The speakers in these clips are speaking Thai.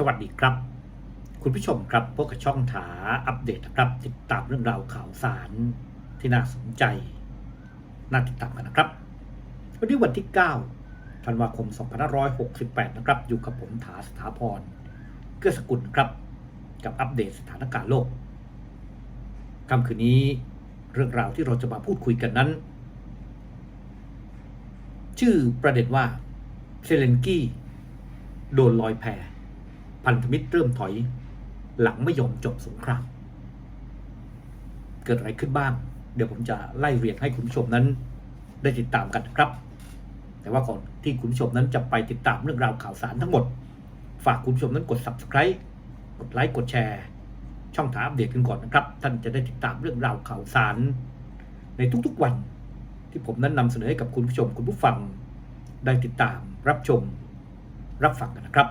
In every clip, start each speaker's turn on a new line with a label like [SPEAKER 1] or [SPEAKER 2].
[SPEAKER 1] สวัสดีครับ คุณผู้ชมครับพบกับช่องถาอัปเดตนะครับ ติดตามเรื่องราวข่าวสารที่น่าสนใจ น่าติดตามกันนะครับ วันนี้วันที่ 9 ธันวาคม 2568 นะครับ อยู่กับผมถาสถาพร เกื้อสกุลครับ กับอัปเดตสถานการณ์โลกค่ำคืนนี้เรื่องราวที่เราจะมาพูดคุยกันนั้น ชื่อประเด็นว่าเซเลนกี้โดนลอยแพ พันธมิตรเริ่มถอย หลังไม่ยอมจบสงคราม เกิดอะไรขึ้นบ้าง เดี๋ยวผมจะไล่เรียงให้คุณผู้ชมนั้น ได้ติดตามกันครับ แต่ว่าก่อนที่คุณผู้ชมนั้นจะไปติดตามเรื่องราวข่าวสารทั้งหมด ฝากคุณผู้ชมนั้นกด subscribe กดไลค์กดแชร์ ช่องทางอัปเดตกันก่อนนะครับ ท่านจะได้ติดตามเรื่องราวข่าวสาร ในทุกๆวัน ที่ผมนั้นนำเสนอให้กับคุณผู้ชมคุณผู้ฟังได้ติดตามรับชม รับฟังกันนะครับ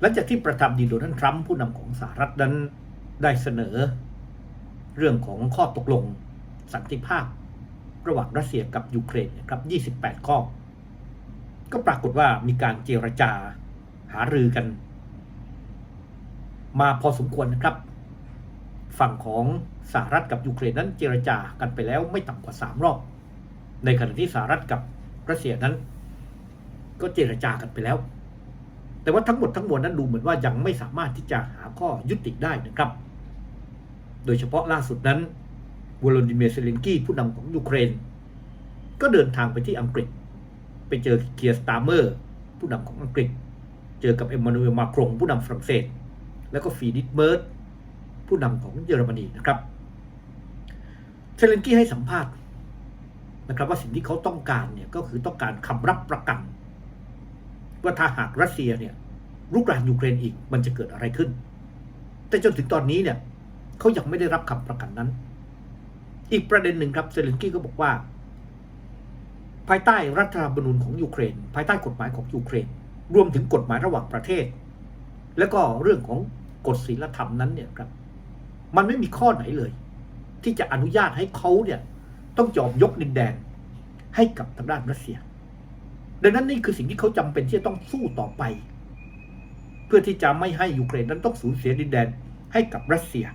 [SPEAKER 1] หลังจากที่ประธานดีโดนัลด์ทรัมป์ผู้นำของสหรัฐนั้นได้เสนอ เรื่องของข้อตกลงสันติภาพ ระหว่างรัสเซียกับยูเครนนะครับ 28 ข้อ ก็ปรากฏว่ามีการเจรจาหารือกัน มาพอสมควรนะครับ ฝั่งของสหรัฐกับยูเครนนั้นเจรจากันไปแล้วไม่ต่ำกว่า 3 รอบ ในขณะที่สหรัฐกับรัสเซียนั้น ก็เจรจากันไปแล้ว แต่ว่าทั้งหมดทั้งมวลนั้นดูเหมือนว่ายังไม่สามารถที่จะหาข้อยุติได้นะครับ โดยเฉพาะล่าสุดนั้นวโลดิเมียร์เซเลนกี้ผู้นำของยูเครน ก็เดินทางไปที่อังกฤษ ไปเจอเคียร์สตาร์เมอร์ ผู้นำของอังกฤษ เจอกับเอ็มมานูเอลมาครงผู้นำฝรั่งเศส แล้วก็ฟีดิสเมิร์ดผู้นำของเยอรมนีนะครับเซเลนกี้ให้สัมภาษณ์นะครับว่าสิ่งที่เขาต้องการเนี่ยก็คือต้องการคำรับประกัน ว่าถ้าหากรัสเซียเนี่ยรุกรานยูเครนอีกมันจะเกิดอะไรขึ้น แต่จนถึงตอนนี้เนี่ยเขายังไม่ได้รับคำประกันนั้น อีกประเด็นหนึ่งครับเซเลนกี้ก็บอกว่า ภายใต้รัฐธรรมนูญของยูเครน ภายใต้กฎหมายของยูเครน รวมถึงกฎหมายระหว่างประเทศ แล้วก็เรื่องของกฎศีลธรรมนั้นเนี่ยครับ มันไม่มีข้อไหนเลย ที่จะอนุญาตให้เขาเนี่ยต้องยอมยกดินแดนให้กับทางด้านรัสเซีย ดังนั้นนี่คือสิ่งที่เขาจำเป็นที่จะต้องสู้ต่อไป เพื่อที่จะไม่ให้ยูเครนนั้นต้องสูญเสียดินแดนให้กับรัสเซีย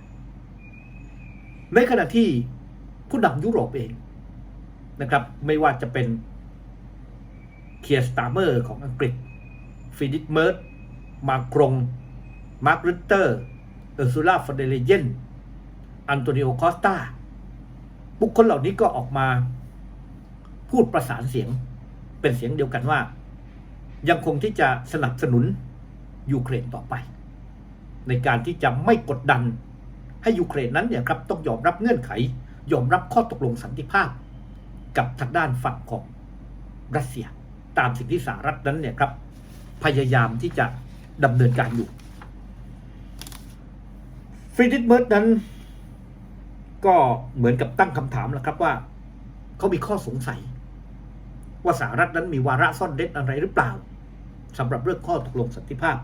[SPEAKER 1] ในขณะที่ผู้นำยุโรปเองนะครับ ไม่ว่าจะเป็นเคียร์สตาร์เมอร์ของอังกฤษฟิดิสเมิร์ดมาครงมาร์กริตเตอร์เออร์ซูล่าฟอนเดเลเยนอันโตนิโอคอสตาบุคคลเหล่านี้ก็ออกมาพูดประสานเสียง เป็นเสียงเดียวกันว่า ยังคงที่จะสนับสนุนยูเครนต่อไป ในการที่จะไม่กดดันให้ยูเครนนั้นเนี่ยครับต้องยอมรับเงื่อนไข ยอมรับข้อตกลงสันติภาพ กับทางด้านฝั่งของรัสเซีย ตามสิ่งที่สหรัฐนั้นเนี่ยครับ พยายามที่จะดำเนินการอยู่ฟรีดิสเมิร์ดนั้น ก็เหมือนกับตั้งคำถามแล้วครับว่า เขามีข้อสงสัย ว่าสหรัฐนั้นมีวาระซ่อนเร้นอะไรหรือเปล่าสำหรับเรื่องข้อตกลงสันติภาพ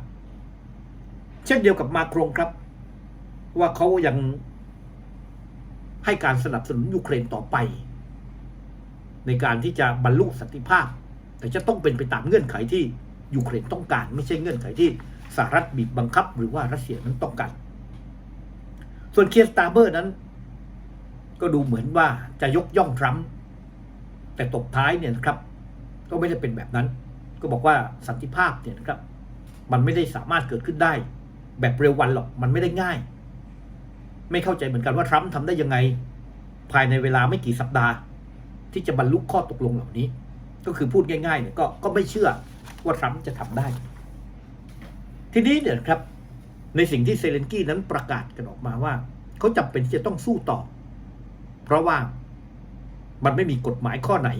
[SPEAKER 1] เช่นเดียวกับมาครงครับ ว่าเขายังให้การสนับสนุนยูเครนต่อไป ในการที่จะบรรลุสันติภาพ แต่จะต้องเป็นไปตามเงื่อนไขที่ยูเครนต้องการ ไม่ใช่เงื่อนไขที่สหรัฐบีบบังคับ หรือว่ารัสเซียนั้นต้องการ ส่วนเคียร์สตาเบอร์นั้น ก็ดูเหมือนว่าจะยกย่องทรัมป์ แต่ตบท้ายเนี่ยนะครับ ก็ไม่ได้เป็นแบบนั้น ก็บอกว่าสันติภาพเนี่ยนะครับ มันไม่ได้สามารถเกิดขึ้นได้ แบบเร็ววันหรอกมันไม่ได้ง่าย ไม่เข้าใจเหมือนกันว่าทรัมป์ทำได้ยังไง ภายในเวลาไม่กี่สัปดาห์ ที่จะบรรลุข้อตกลงเหล่านี้ ก็คือพูดง่ายๆเนี่ยก็ก็ไม่เชื่อว่าทรัมป์จะทำได้ ทีนี้เนี่ยครับ ในสิ่งที่เซเลนกี้นั้นประกาศกันออกมาว่า เขาจำเป็นที่จะต้องสู้ต่อ เพราะว่า มันไม่มีกฎหมายข้อไหน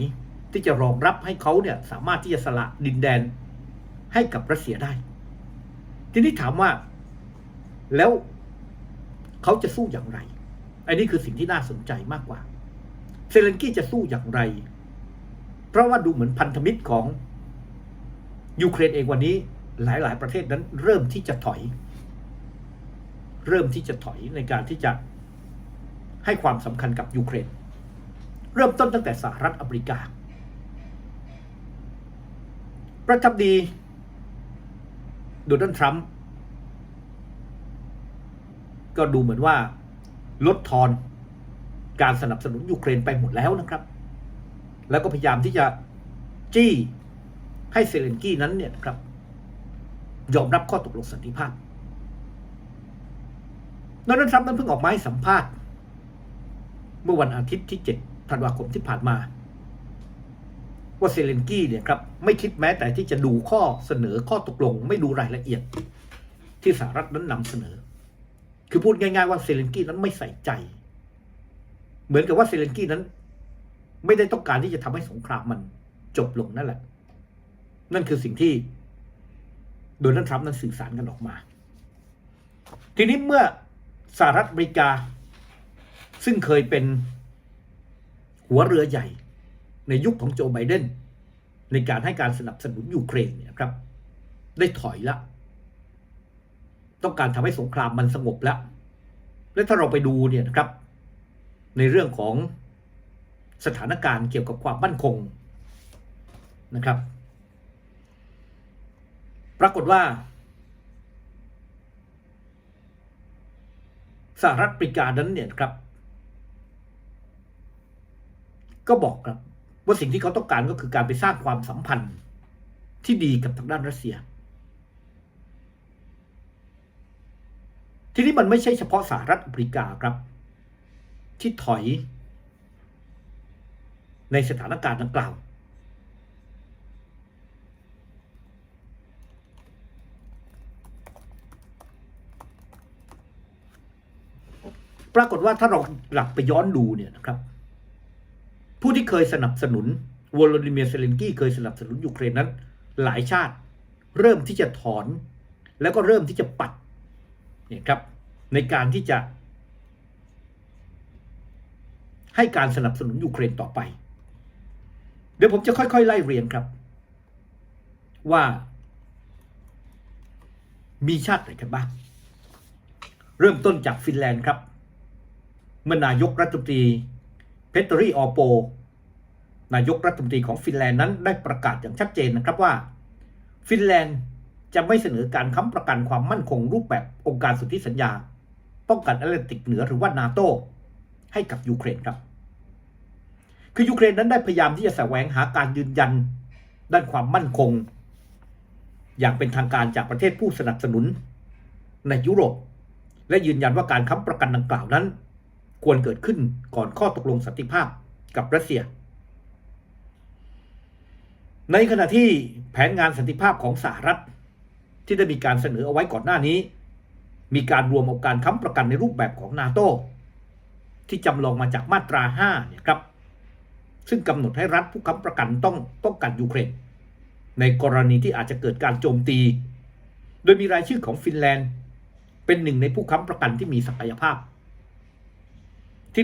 [SPEAKER 1] ที่จะรองรับให้เขาเนี่ยสามารถที่จะสละดินแดนให้กับรัสเซียได้ ทีนี้ถามว่าแล้วเขาจะสู้อย่างไร อันนี้คือสิ่งที่น่าสนใจมากกว่า เซเลนกี้จะสู้อย่างไร เพราะว่าดูเหมือนพันธมิตรของยูเครนเองวันนี้หลาย ๆ ประเทศนั้นเริ่มที่จะถอย เริ่มที่จะถอยในการที่จะให้ความสำคัญกับยูเครน เริ่มต้นตั้งแต่สหรัฐอเมริกา ประทับดีโดนัลด์ทรัมป์ก็ดูเหมือนว่าลดทอนการสนับสนุนยูเครนไปหมดแล้วนะครับ แล้วก็พยายามที่จะจี้ให้เซเลนกี้นั้นเนี่ยครับ ยอมรับข้อตกลงสันติภาพโดนัลด์ทรัมป์นั้นเพิ่งออกมาให้สัมภาษณ์ เมื่อวันอาทิตย์ที่ 7 ธันวาคมที่ผ่านมา ว่าเซเลนกี้เนี่ยครับไม่คิดแม้แต่ที่จะดูข้อเสนอข้อตกลง ไม่ดูรายละเอียด ที่สหรัฐนั้นนำเสนอ คือพูดง่ายๆว่าเซเลนกี้นั้นไม่ใส่ใจ เหมือนกับว่าเซเลนกี้นั้น ไม่ได้ต้องการที่จะทำให้สงครามมันจบลงนั่นแหละ นั่นคือสิ่งที่โดนัลด์ทรัมป์นั้นสื่อสารกันออกมา ทีนี้เมื่อสหรัฐอเมริกา ซึ่งเคยเป็น หัวเรือใหญ่ในยุคของโจไบเดนในการให้การสนับสนุนยูเครนเนี่ยครับ ได้ถอยละ ต้องการทำให้สงครามมันสงบแล้ว และถ้าเราไปดูเนี่ยนะครับ ในเรื่องของสถานการณ์เกี่ยวกับความมั่นคงนะครับ ปรากฏว่าสหรัฐอเมริกานั้นเนี่ยครับ ก็บอกครับว่าสิ่งที่เขาต้องการก็คือการไปสร้างความสัมพันธ์ที่ดีกับทางด้านรัสเซีย ทีนี้มันไม่ใช่เฉพาะสหรัฐอเมริกาครับ ที่ถอย ในสถานการณ์ดังกล่าว ปรากฏว่าถ้าเราหลักไปย้อนดูเนี่ยนะครับ ผู้ที่เคยสนับสนุนวโลดิเมียร์เซเลนกี้เคยสนับสนุนยูเครนนั้น หลายชาติเริ่มที่จะถอน แล้วก็เริ่มที่จะปัดเนี่ยครับในการที่จะให้การสนับสนุนยูเครนต่อไป เดี๋ยวผมจะค่อยๆ ไล่เรียงครับ ว่ามีชาติไหนกันบ้าง เริ่มต้นจากฟินแลนด์ครับ เมื่อนายกรัฐมนตรี เพตรีออโป นายกรัฐมนตรีของฟินแลนด์นั้นได้ประกาศอย่างชัดเจนนะครับว่า ฟินแลนด์จะไม่เสนอการค้ำประกันความมั่นคงรูปแบบองค์การสนธิสัญญา ป้องกันแอตแลนติกเหนือหรือว่านาโตให้กับยูเครนครับ คือยูเครนนั้นได้พยายามที่จะแสวงหาการยืนยันด้านความมั่นคง อย่างเป็นทางการจากประเทศผู้สนับสนุนในยุโรป และยืนยันว่าการค้ำประกันดังกล่าวนั้น ควรเกิดขึ้นก่อนข้อตกลงสันติภาพกับรัสเซีย ในขณะที่แผนงานสันติภาพของสหรัฐ ที่ได้มีการเสนอเอาไว้ก่อนหน้านี้ มีการรวมเอาการค้ำประกันในรูปแบบของนาโตที่จำลองมาจากมาตรา 5 เนี่ยครับ ซึ่งกำหนดให้รัฐผู้ค้ำประกันต้องป้องกันยูเครน ในกรณีที่อาจจะเกิดการโจมตี โดยมีรายชื่อของฟินแลนด์ เป็นหนึ่งในผู้ค้ำประกันที่มีศักยภาพ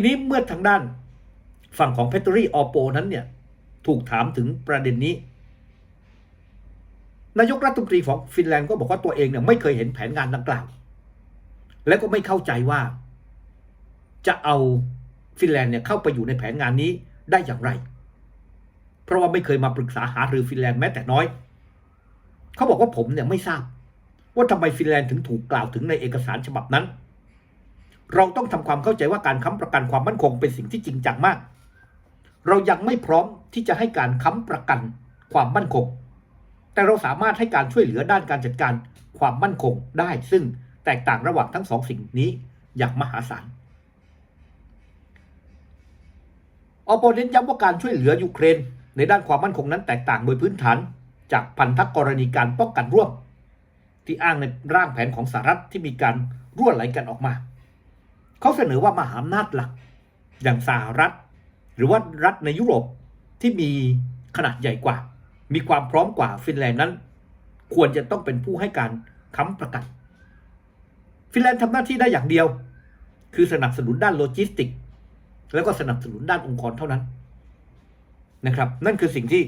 [SPEAKER 1] นี้เมื่อทางด้านฝั่งของเพตอรี่ออโปนั้นเนี่ยถูกถามถึงประเด็นนี้ นายกรัฐมนตรีของฟินแลนด์ก็บอกว่าตัวเองเนี่ยไม่เคยเห็นแผนงานดังกล่าว และก็ไม่เข้าใจว่า จะเอาฟินแลนด์เนี่ยเข้าไปอยู่ในแผนงานนี้ได้อย่างไร เพราะว่าไม่เคยมาปรึกษาหารือฟินแลนด์แม้แต่น้อย เขาบอกว่าผมเนี่ยไม่ทราบ ว่าทำไมฟินแลนด์ถึงถูกกล่าวถึงในเอกสารฉบับนั้น เราต้องทำความเข้าใจว่าการค้ำประกันความมั่นคงเป็นสิ่งที่จริงจังมาก เรายังไม่พร้อมที่จะให้การค้ำประกันความมั่นคง แต่เราสามารถให้การช่วยเหลือด้านการจัดการความมั่นคงได้ ซึ่งแตกต่างระหว่างทั้งสองสิ่งนี้อย่างมหาศาลออเน้นย้ำว่าการช่วยเหลือยูเครน ในด้านความมั่นคงนั้นแตกต่างโดยพื้นฐาน จากพันธกรณีการป้องกันร่วม ที่อ้างในร่างแผนของสหรัฐที่มีการรั่วไหลกันออกมา เขาเสนอว่ามหาอำนาจหลัก อย่างสหรัฐ หรือว่ารัฐในยุโรปที่มีขนาดใหญ่กว่า มีความพร้อมกว่าฟินแลนด์นั้น ควรจะต้องเป็นผู้ให้การค้ำประกัน ฟินแลนด์ทำหน้าที่ได้อย่างเดียว คือสนับสนุนด้านโลจิสติก แล้วก็สนับสนุนด้านองค์กรเท่านั้นนะครับ นั่นคือสิ่งที่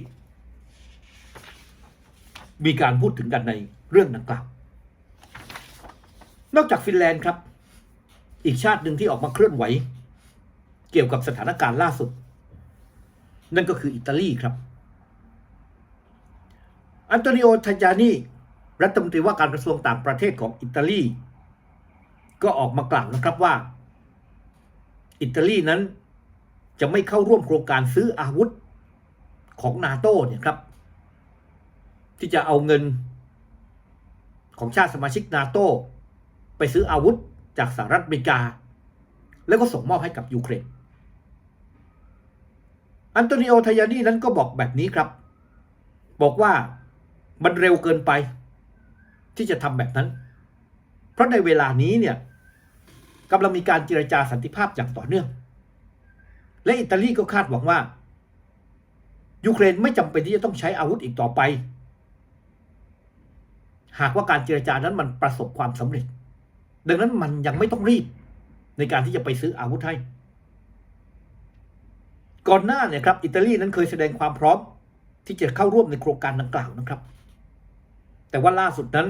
[SPEAKER 1] มีการพูดถึงกันในเรื่องดังกล่าวนอกจากฟินแลนด์ครับ อีกชาติหนึ่งที่ออกมาเคลื่อนไหว เกี่ยวกับสถานการณ์ล่าสุด นั่นก็คืออิตาลีครับ อันโตนิโอทาจานีรัฐมนตรีว่าการกระทรวงต่างประเทศของอิตาลี ก็ออกมากล่าวนะครับว่า อิตาลีนั้นจะไม่เข้าร่วมโครงการซื้ออาวุธของนาโต้เนี่ยครับ ที่จะเอาเงินของชาติสมาชิกนาโต้ไปซื้ออาวุธ จากสหรัฐอเมริกา แล้วก็ส่งมอบให้กับยูเครน อันโตนิโอทายานีนั้นก็บอกแบบนี้ครับ บอกว่ามันเร็วเกินไป ที่จะทำแบบนั้น เพราะในเวลานี้เนี่ยกำลังมีการเจรจาสันติภาพอย่างต่อเนื่อง และอิตาลีก็คาดหวังว่า ยูเครนไม่จำเป็นที่จะต้องใช้อาวุธอีกต่อไป หากว่าการเจรจานั้นมันประสบความสำเร็จ ดังนั้นมันยังไม่ต้องรีบในการที่จะไปซื้ออาวุธให้ ก่อนหน้าเนี่ยครับอิตาลีนั้นเคยแสดงความพร้อมที่จะเข้าร่วมในโครงการดังกล่าวนะครับ แต่ว่าล่าสุดนั้น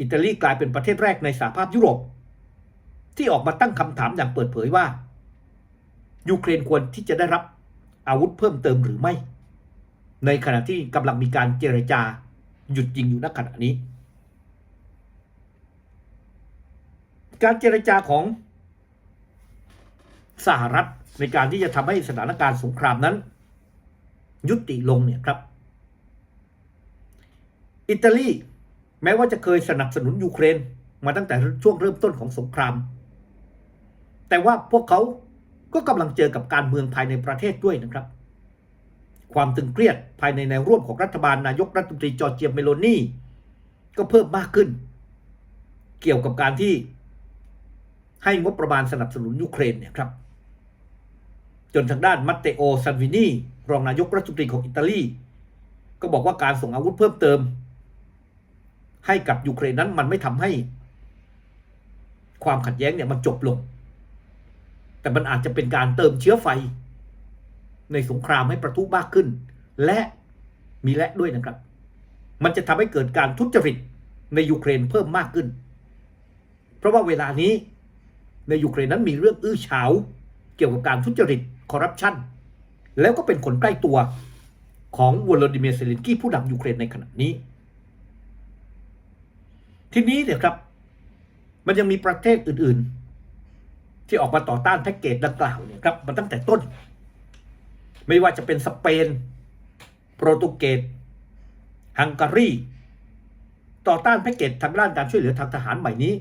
[SPEAKER 1] อิตาลีกลายเป็นประเทศแรกในสหภาพยุโรป ที่ออกมาตั้งคำถามอย่างเปิดเผยว่า ยูเครนควรที่จะได้รับอาวุธเพิ่มเติมหรือไม่ ในขณะที่กำลังมีการเจรจาหยุดยิงอยู่ณขณะนี้ การเจรจาของสหรัฐในการที่จะทำให้สถานการณ์สงครามนั้น ยุติลงเนี่ยครับ อิตาลีแม้ว่าจะเคยสนับสนุนยูเครนมาตั้งแต่ช่วงเริ่มต้นของสงคราม แต่ว่าพวกเขาก็กำลังเจอกับการเมืองภายในประเทศด้วยนะครับ ความตึงเครียดภายในแนวร่วมของรัฐบาลนายกรัฐมนตรีจอร์เจียเมโลนีก็เพิ่มมากขึ้น เกี่ยวกับการที่ ให้งบประมาณสนับสนุนยูเครนเนี่ยครับ จนทางด้านมัตเตโอซันวินีรองนายกรัฐมนตรีของอิตาลี ก็บอกว่าการส่งอาวุธเพิ่มเติม ให้กับยูเครนนั้นมันไม่ทำให้ ความขัดแย้งเนี่ยมันจบลง แต่มันอาจจะเป็นการเติมเชื้อไฟ ในสงครามให้ประทุมากขึ้น และมีและด้วยนะครับ มันจะทำให้เกิดการทุจริตในยูเครนเพิ่มมากขึ้น เพราะว่าเวลานี้ ในยูเครนนั้นมีเรื่องอื้อฉาวเกี่ยวกับการทุจริตคอร์รัปชันแล้วก็เป็นคนใกล้ตัวของวลาดิเมียร์เซเลนกี้ผู้นำยูเครนในขณะนี้ ทีนี้เนี่ยครับ มันยังมีประเทศอื่นๆ ที่ออกมาต่อต้านแพ็กเกจดังกล่าวเนี่ยครับมาตั้งแต่ต้น ไม่ว่าจะเป็นสเปน โปรตุเกสฮังการี ต่อต้านแพ็กเกจทางด้านการช่วยเหลือทางทหารใหม่นี้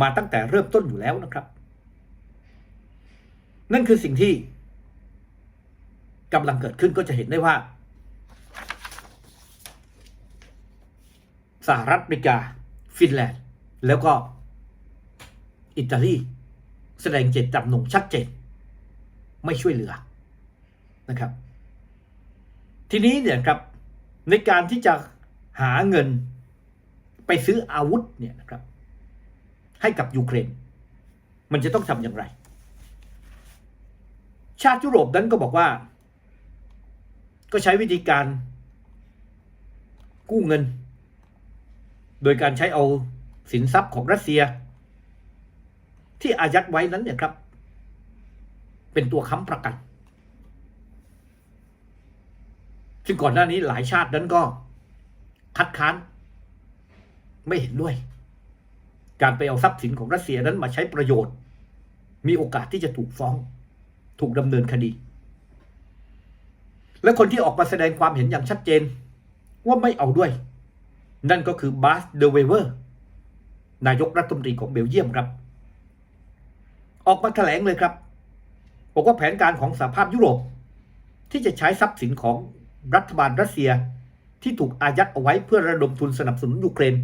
[SPEAKER 1] มาตั้งแต่เริ่มต้นอยู่แล้วนะครับ นั่นคือสิ่งที่กำลังเกิดขึ้นก็จะเห็นได้ว่าสหรัฐอเมริกา ฟินแลนด์ แล้วก็อิตาลี แสดงเจตจำนงชัดเจน ไม่ช่วยเหลือนะครับ ทีนี้เนี่ยครับในการที่จะหาเงินไปซื้ออาวุธเนี่ยนะครับ ให้กับยูเครน มันจะต้องทำอย่างไร ชาติยุโรปนั้นก็บอกว่า ก็ใช้วิธีการกู้เงิน โดยการใช้เอาสินทรัพย์ของรัสเซีย ที่อายัดไว้นั้นเนี่ยครับ เป็นตัวค้ำประกัน ซึ่งก่อนหน้านี้หลายชาตินั้นก็ คัดค้าน ไม่เห็นด้วย การไปเอาทรัพย์สินของรัสเซียนั้นมาใช้ประโยชน์ มีโอกาสที่จะถูกฟ้อง ถูกดำเนินคดี และคนที่ออกมาแสดงความเห็นอย่างชัดเจน ว่าไม่เอาด้วย นั่นก็คือบาสเดเวเวอร์นายกรัฐมนตรีของเบลเยียมครับ ออกมาแถลงเลยครับ บอกว่าแผนการของสหภาพยุโรป ที่จะใช้ทรัพย์สินของรัฐบาลรัสเซียที่ถูกอายัดเอาไว้เพื่อระดมทุนสนับสนุนยูเครน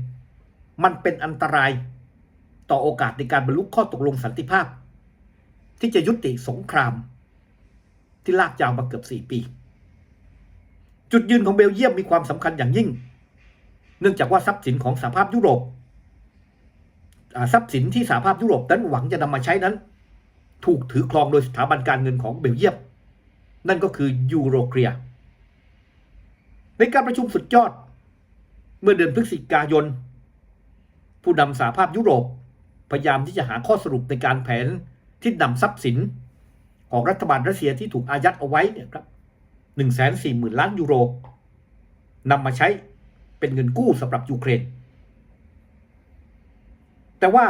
[SPEAKER 1] มันเป็นอันตรายต่อโอกาสในการบรรลุข้อตกลงสันติภาพ ที่จะยุติสงคราม ที่ลากยาวมาเกือบสี่ปี จุดยืนของเบลเยียมมีความสำคัญอย่างยิ่ง เนื่องจากว่าทรัพย์สินของสหภาพยุโรปทรัพย์สินที่สหภาพยุโรปนั้นหวังจะนำมาใช้นั้น ถูกถือครองโดยสถาบันการเงินของเบลเยียม นั่นก็คือยูโรเคียในการประชุมสุดยอด เมื่อเดือนพฤศจิกายน ผู้นำสหภาพยุโรป พยายามที่จะหาข้อสรุปในการแผน ที่นำทรัพย์สินของรัฐบาลรัสเซียที่ถูกอายัดเอาไว้เนี่ยครับหนึ่งแสนสี่หมื่นล้านยูโรนำมาใช้เป็นเงินกู้สำหรับยูเครน แต่ว่า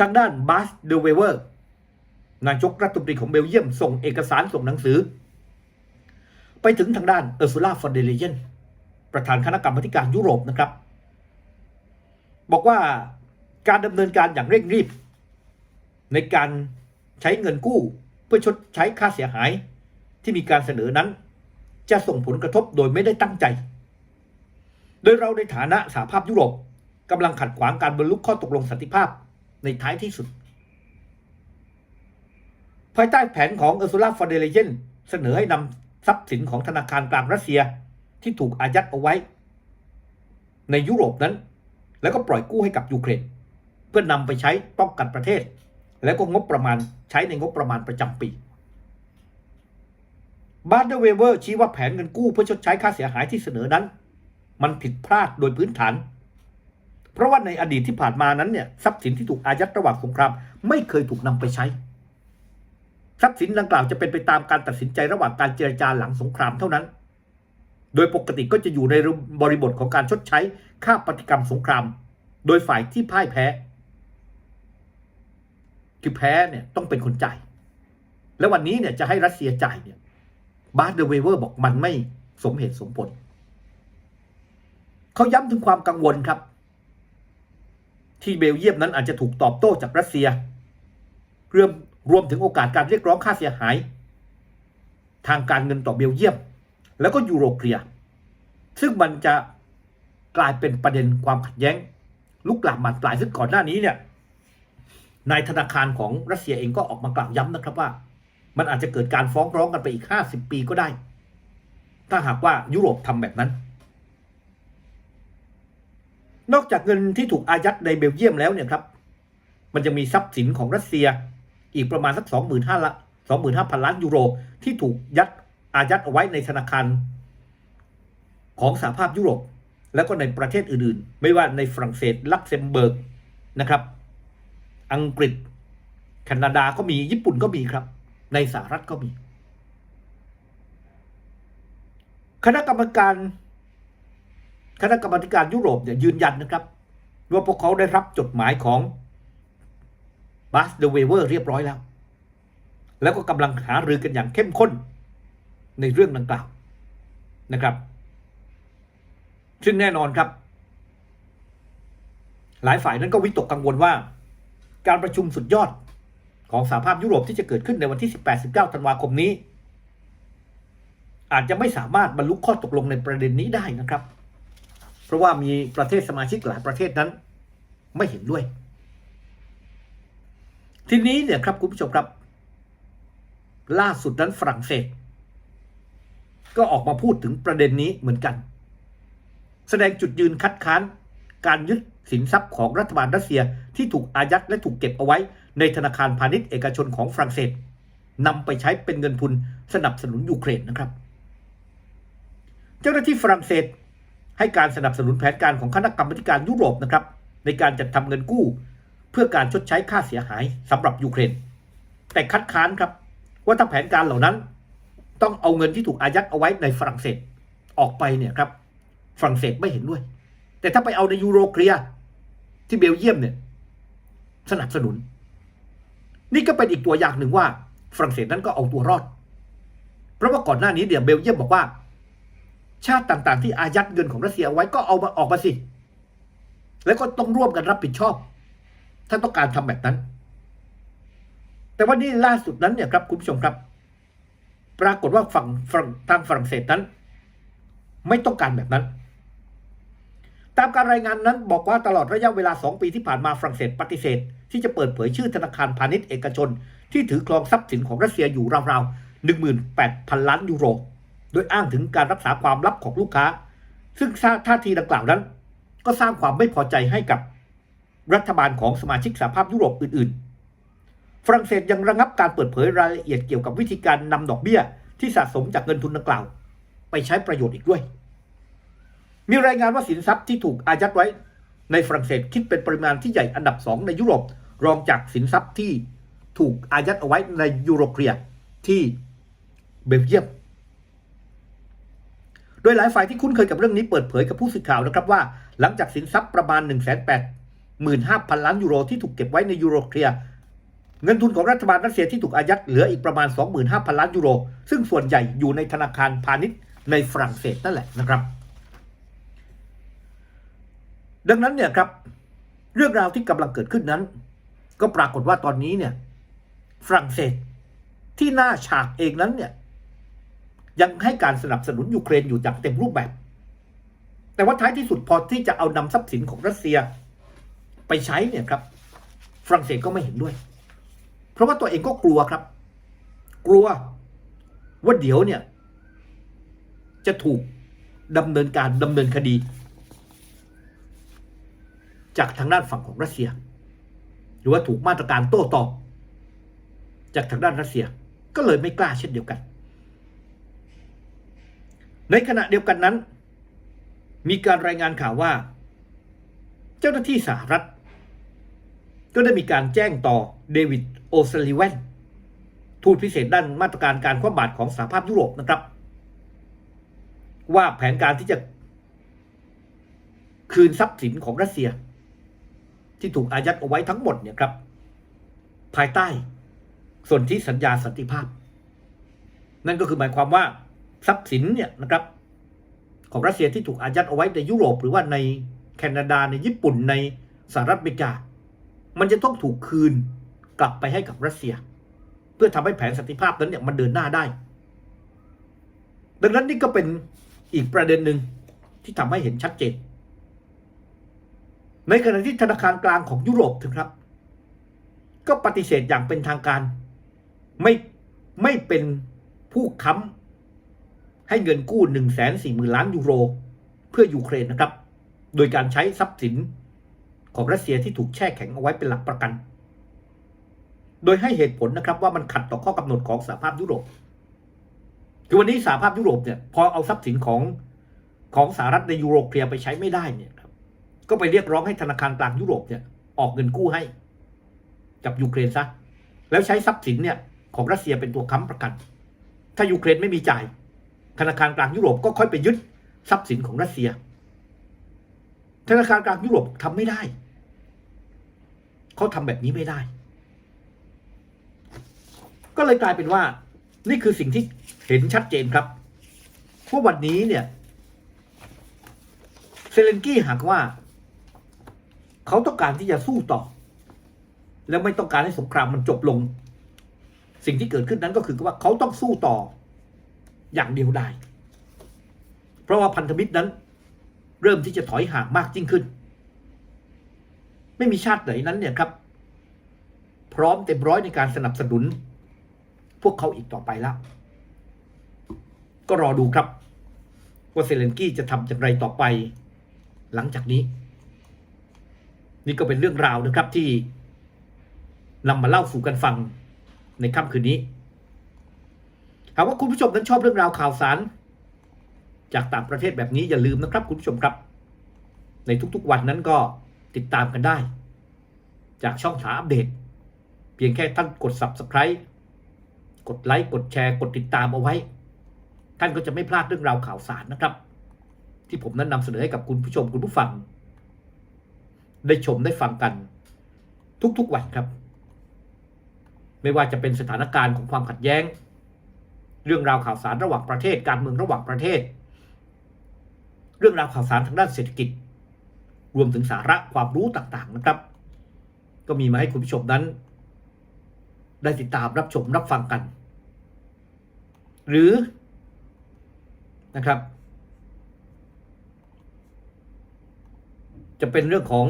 [SPEAKER 1] ทางด้านบาสเดเวเวอร์นายกรัฐมนตรีของเบลเยียมส่งเอกสารส่งหนังสือ ไปถึงทางด้านเออร์ซูล่าฟอนเดเลเยนประธานคณะกรรมาธิการยุโรปนะครับ บอกว่าการดำเนินการอย่างเร่งรีบ ในการใช้เงินกู้เพื่อชดใช้ค่าเสียหายที่มีการเสนอนั้น จะส่งผลกระทบโดยไม่ได้ตั้งใจ โดยเราในฐานะสหภาพยุโรปกำลังขัดขวางการบรรลุข้อตกลงสันติภาพในท้ายที่สุด ภายใต้แผนของเออร์ซูล่าฟอนเดเลเยนเสนอให้นำทรัพย์สินของธนาคารกลางรัสเซียที่ถูกอายัดเอาไว้ ในยุโรปนั้น แล้วก็ปล่อยกู้ให้กับยูเครน เพื่อนำไปใช้ป้องกันประเทศ แล้วก็งบประมาณใช้ในงบประมาณประจำปีบาร์เดเวเวอร์ชี้ว่าแผนเงินกู้เพื่อชดใช้ค่าเสียหายที่เสนอนั้น มันผิดพลาดโดยพื้นฐาน เพราะว่าในอดีตที่ผ่านมานั้นเนี่ยทรัพย์สินที่ถูกอายัดระหว่างสงครามไม่เคยถูกนำไปใช้ ทรัพย์สินดังกล่าวจะเป็นไปตามการตัดสินใจระหว่างการเจรจาหลังสงครามเท่านั้น โดยปกติก็จะอยู่ในบริบทของการชดใช้ค่าปฏิกรรมสงคราม โดยฝ่ายที่พ่ายแพ้ คือแพ้เนี่ยต้องเป็นคนจ่ายแล้ววันนี้เนี่ยจะให้รัสเซียจ่ายเนี่ยบาร์เดเวเวอร์บอกมันไม่สมเหตุสมผลเขาย้ำถึงความกังวลครับ ที่เบลเยียมนั้นอาจจะถูกตอบโต้จากรัสเซียเรวมรวมถึงโอกาสการเรียกร้องค่าเสียหาย ทางการเงินต่อเบลเยียม แล้วก็ยูโรเคลียร์ซึ่งมันจะกลายเป็นประเด็นความขัดแย้งลุกลามบานปลายซึ่งก่อนหน้านี้เนี่ย นายธนาคารของรัสเซียเองก็ออกมากล่าวย้ำนะครับว่า มันอาจจะเกิดการฟ้องร้องกันไปอีก 50 ปีก็ได้ ถ้าหากว่ายุโรปทำแบบนั้น นอกจากเงินที่ถูกอายัดในเบลเยียมแล้วเนี่ยครับ มันจะมีทรัพย์สินของรัสเซียอีกประมาณสักสองหมื่นห้าละสองหมื่นห้าพันล้านยูโร ที่ถูกยัดอายัดเอาไว้ในธนาคาร ของสหภาพยุโรป แล้วก็ในประเทศอื่นๆ ไม่ว่าในฝรั่งเศสลักเซมเบิร์กนะครับ อังกฤษ แคนาดาก็มีญี่ปุ่นก็มีครับ ในสหรัฐก็มี คณะกรรมการคณะกรรมการยุโรปเนี่ยยืนยันนะครับ ว่าพวกเขาได้รับจดหมายของบาสเดเวเวอร์เรียบร้อยแล้ว แล้วก็กำลังหารือกันอย่างเข้มข้นในเรื่องดังกล่าวนะครับ ซึ่งแน่นอนครับ หลายฝ่ายนั้นก็วิตกกังวลว่า การประชุมสุดยอดของสหภาพยุโรปที่จะเกิดขึ้นในวันที่ 18-19 ธันวาคมนี้ อาจจะไม่สามารถบรรลุข้อตกลงในประเด็นนี้ได้นะครับ เพราะว่ามีประเทศสมาชิกหลายประเทศนั้น ไม่เห็นด้วย ทีนี้เนี่ยครับคุณผู้ชมครับ ล่าสุดนั้นฝรั่งเศส ก็ออกมาพูดถึงประเด็นนี้เหมือนกัน แสดงจุดยืนคัดค้าน การยึดสินทรัพย์ของรัฐบาลรัสเซียที่ถูกอายัดและถูกเก็บเอาไว้ ในธนาคารพาณิชย์เอกชนของฝรั่งเศสนำไปใช้เป็นเงินทุนสนับสนุนยูเครนนะครับ เจ้าหน้าที่ฝรั่งเศสให้การสนับสนุนแผนการของคณะกรรมาการยุโรปนะครับ ในการจัดทำเงินกู้ เพื่อการชดใช้ค่าเสียหายสำหรับยูเครน แต่คัดค้านครับว่าถ้าแผนการเหล่านั้น ต้องเอาเงินที่ถูกอายัดเอาไว้ในฝรั่งเศสออกไปเนี่ยครับฝรั่งเศสไม่เห็นด้วย แต่ถ้าไปเอาในยูโรเคลียที่เบลเยียมเนี่ย สนับสนุน นี่ก็เป็นอีกตัวอย่างหนึ่งว่า ฝรั่งเศสนั้นก็เอาตัวรอด เพราะว่าก่อนหน้านี้เดี๋ยวเบลเยียมบอกว่า ชาติต่างๆ ที่อายัดเงินของรัสเซียเอาไว้ก็เอามาออกมาสิ แล้วก็ต้องร่วมกันรับผิดชอบ ถ้าต้องการทำแบบนั้น แต่ว่านี่ล่าสุดนั้นเนี่ยครับคุณผู้ชมครับ ปรากฏว่าฝั่งฝั่งทางฝรั่งเศสนั้น ไม่ต้องการแบบนั้น ตามการรายงานนั้นบอกว่าตลอดระยะเวลา 2 ปีที่ผ่านมาฝรั่งเศสปฏิเสธ ที่จะเปิดเผยชื่อธนาคารพาณิชย์เอกชน ที่ถือครองทรัพย์สินของรัสเซียอยู่ราวๆ18,000 ล้านยูโร โดยอ้างถึงการรักษาความลับของลูกค้า ซึ่งท่าทีดังกล่าวนั้น ก็สร้างความไม่พอใจให้กับรัฐบาลของสมาชิกสหภาพยุโรปอื่นๆ ฝรั่งเศสยังระงับการเปิดเผยรายละเอียดเกี่ยวกับวิธีการนำดอกเบี้ย ที่สะสมจากเงินทุนดังกล่าว ไปใช้ประโยชน์อีกด้วย มีรายงานว่าสินทรัพย์ที่ถูกอายัดไว้ ในฝรั่งเศสคิดเป็นปริมาณที่ใหญ่อันดับสองในยุโรป รองจากสินทรัพย์ที่ถูกอายัดเอาไว้ในยูโรเคลียที่เบลเยียม โดยหลายฝ่ายที่คุ้นเคยกับเรื่องนี้เปิดเผยกับผู้สื่อข่าวนะครับว่า หลังจากสินทรัพย์ประมาณ 1 8 5 0 0 0 ล้านยูโรที่ถูกเก็บไว้ในยูโรเคลียเงินทุนของรัฐบาลรัสเซียที่ถูกอายัดเหลืออีกประมาณ 25,000 ล้านยูโร ซึ่งส่วนใหญ่อยู่ในธนาคารพาณิชย์ในฝรั่งเศสนั่นแหละนะครับ ดังนั้นเนี่ยครับเรื่องราวที่กำลังเกิดขึ้นนั้น ก็ปรากฏว่าตอนนี้เนี่ยฝรั่งเศสที่หน้าฉากเองนั้นเนี่ยยังให้การสนับสนุนยูเครนอยู่อย่างเต็มรูปแบบ แต่ว่าท้ายที่สุดพอที่จะเอานำทรัพย์สินของรัสเซียไปใช้เนี่ยครับฝรั่งเศสก็ไม่เห็นด้วย เพราะว่าตัวเองก็กลัวครับ กลัวว่าเดี๋ยวเนี่ยจะถูกดำเนินการดำเนินคดี จากทางด้านฝั่งของรัสเซีย หรือว่าถูกมาตรการโต้ตอบ จากทางด้านรัสเซียก็เลยไม่กล้าเช่นเดียวกัน ในขณะเดียวกันนั้น มีการรายงานข่าวว่า เจ้าหน้าที่สหรัฐ ก็ได้มีการแจ้งต่อเดวิดโอซลิเวนทูตพิเศษด้านมาตรการการคว่ำบาตรของสหภาพยุโรปนะครับ ว่าแผนการที่จะคืนทรัพย์สินของรัสเซีย ที่ถูกอายัดเอาไว้ทั้งหมดเนี่ยครับ ภายใต้ส่วนที่สัญญาสันติภาพ นั่นก็คือหมายความว่าทรัพย์สินเนี่ยนะครับ ของรัสเซียที่ถูกอายัดเอาไว้ในยุโรป หรือว่าในแคนาดาในญี่ปุ่นในสหรัฐอเมริกา มันจะต้องถูกคืนกลับไปให้กับรัสเซีย เพื่อทำให้แผนสันติภาพนั้นเนี่ยมันเดินหน้าได้ ดังนั้นนี่ก็เป็นอีกประเด็นหนึ่งที่ทำให้เห็นชัดเจน ในขณะที่ธนาคารกลางของยุโรปถึงครับ ก็ปฏิเสธอย่างเป็นทางการ ไม่ไม่เป็นผู้ค้ำให้เงินกู้1นึ่งแสนสี่หมื่นล้านยูโร เพื่อยูเครนนะครับ โดยการใช้ทรัพย์สินของรัสเซียที่ถูกแช่แข็งเอาไว้เป็นหลักประกัน โดยให้เหตุผลนะครับว่ามันขัดต่อข้อกำหนดของสหภาพยุโรป คือวันนี้สหภาพยุโรปเนี่ยพอเอาทรัพย์สินของของสหรัฐในยูโรเคลียร์ไปใช้ไม่ได้เนี่ย ก็ไปเรียกร้องให้ธนาคารกลางยุโรปเนี่ยออกเงินกู้ให้กับยูเครนซะแล้วใช้ทรัพย์สินเนี่ยของรัสเซียเป็นตัวค้ำประกัน ถ้ายูเครนไม่มีจ่าย ธนาคารกลางยุโรปก็ค่อยไปยึดทรัพย์สินของรัสเซีย ธนาคารกลางยุโรปทำไม่ได้ เขาทำแบบนี้ไม่ได้ ก็เลยกลายเป็นว่า นี่คือสิ่งที่เห็นชัดเจนครับว่าวันนี้เนี่ย เซเลนกี้หากว่า เขาต้องการที่จะสู้ต่อ แล้วไม่ต้องการให้สงครามมันจบลง สิ่งที่เกิดขึ้นนั้นก็คือว่าเขาต้องสู้ต่ออย่างเดียวได้ เพราะว่าพันธมิตรนั้น เริ่มที่จะถอยห่างมากยิ่งขึ้น ไม่มีชาติไหนนั้นเนี่ยครับ พร้อมเต็มร้อยในการสนับสนุน พวกเขาอีกต่อไปแล้วก็รอดูครับว่าเซเลนกี้จะทำอย่างไรต่อไป หลังจากนี้ นี่ก็เป็นเรื่องราวนะครับที่นำมาเล่าสู่กันฟังในค่ำคืนนี้ หากว่าคุณผู้ชมนั้นชอบเรื่องราวข่าวสาร จากต่างประเทศแบบนี้อย่าลืมนะครับ คุณผู้ชมครับ ในทุกๆวันนั้นก็ติดตามกันได้ จากช่องถาอัปเดต เพียงแค่ท่านกด subscribe กดไลค์กดแชร์กดติดตามเอาไว้ ท่านก็จะไม่พลาดเรื่องราวข่าวสารนะครับ ที่ผมนั้นนำเสนอให้กับคุณผู้ชมคุณผู้ฟัง ได้ชมได้ฟังกัน ทุกๆวันครับ ไม่ว่าจะเป็นสถานการณ์ของความขัดแย้ง เรื่องราวข่าวสารระหว่างประเทศ การเมืองระหว่างประเทศ เรื่องราวข่าวสารทางด้านเศรษฐกิจ รวมถึงสาระความรู้ต่างๆนะครับ ก็มีมาให้คุณผู้ชมนั้น ได้ติดตามรับชมรับฟังกัน หรือนะครับจะเป็นเรื่องของ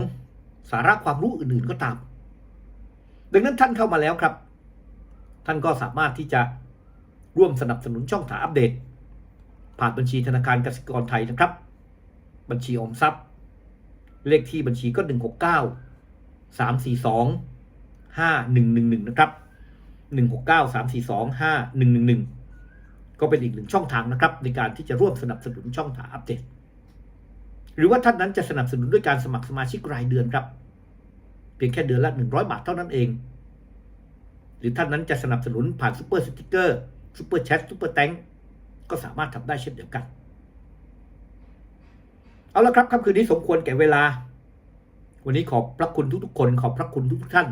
[SPEAKER 1] สาระความรู้อื่นๆก็ตาม ดังนั้นท่านเข้ามาแล้วครับ ท่านก็สามารถที่จะร่วมสนับสนุนช่องถาอัปเดต ผ่านบัญชีธนาคารกสิกรไทยนะครับ บัญชีออมทรัพย์ เลขที่บัญชีก็ 169 342 5111 นะครับ 169 342 5111 ก็เป็นอีกหนึ่งช่องทางนะครับ ในการที่จะร่วมสนับสนุนช่องถาอัปเดต หรือว่าท่านนั้นจะสนับสนุนด้วยการสมัครสมาชิกรายเดือนครับ เพียงแค่เดือนละ 100 บาทเท่านั้นเอง หรือท่านนั้นจะสนับสนุนผ่านซูเปอร์สติกเกอร์ซูเปอร์แชทซูเปอร์แตงก็สามารถทำได้เช่นเดียวกัน เอาละครับค่ำคืนนี้สมควรแก่เวลา วันนี้ขอบพระคุณทุกๆ คนขอบพระคุณทุกท่าน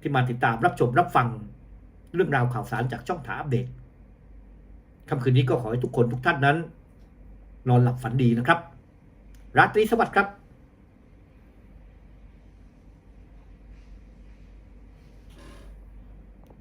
[SPEAKER 1] ที่มาติดตามรับชมรับฟังเรื่องราวข่าวสารจากช่องถาอัปเดตค่ำคืนนี้ก็ขอให้ทุกคนทุกท่านนั้น นอนหลับฝันดีนะครับ ราตรีสวัสดิ์ครับ